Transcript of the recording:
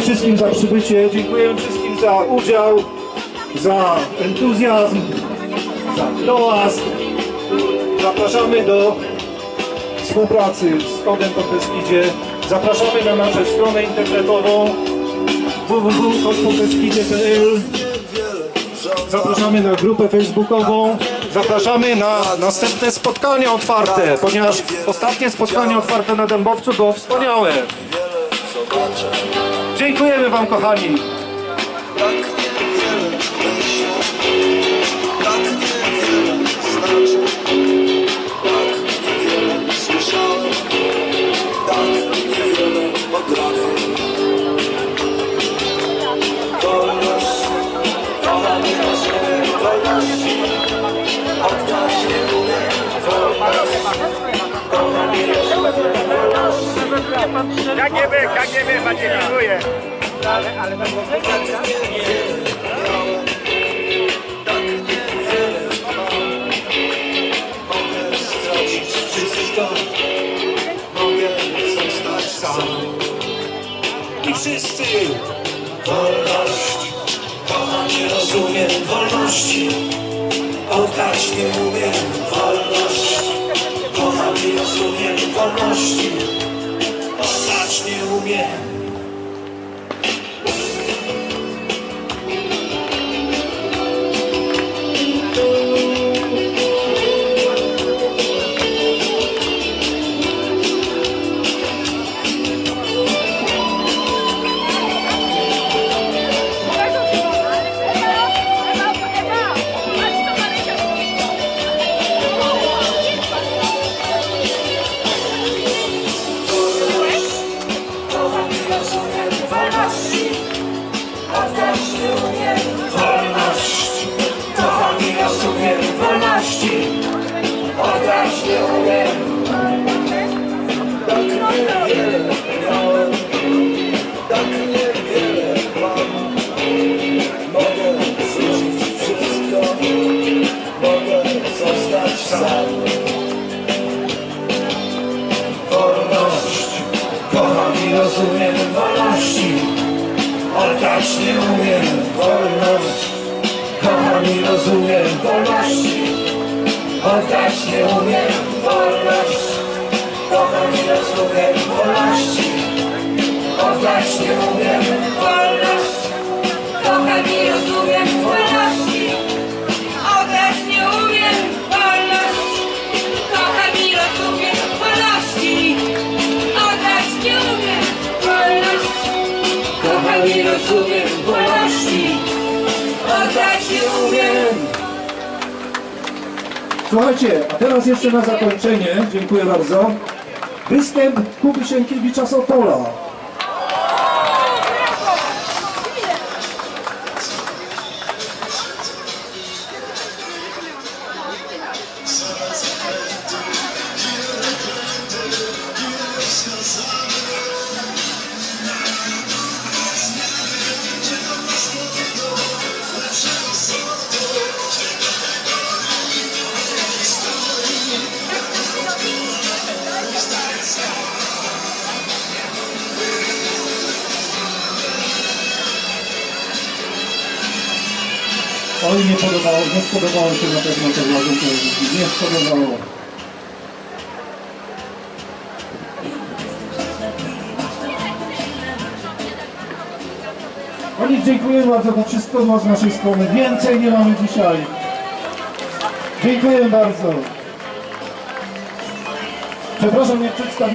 wszystkim za przybycie, dziękujemy wszystkim za udział, za entuzjazm, za dojazd. Zapraszamy do współpracy z Kodem po Beskidzie. Zapraszamy na naszą stronę internetową www.kodpobeskidzie.pl Zapraszamy na grupę facebookową. Zapraszamy na następne spotkania otwarte, ponieważ ostatnie spotkanie otwarte na Dębowcu było wspaniałe. Dziękujemy Wam kochani. KGB materializuje. Tak niewiele mam, mogę stracić wszystko, mogę zostać sam. I wszyscy wolność, kocham nie rozumiem wolności, oddać nie umiem wolność, kocham nie rozumiem wolności, oddać nie umiem. Oddać nie umiem wolność. Kocham i rozumiem wolności, oddać nie umiem wolność. Kocham i rozumiem wolności, I rozumiem wolności, oddać nie umiem. Słuchajcie, a teraz jeszcze na zakończenie, dziękuję bardzo, występ Kuby Sienkiewicza z Oj, nie podobało, nie spodobało się na pewno to władzom telewizji, nie spodobało. Oni dziękuję bardzo, to wszystko z naszej strony. Więcej nie mamy dzisiaj. Dziękuję bardzo. Przepraszam, nie przedstawiłem.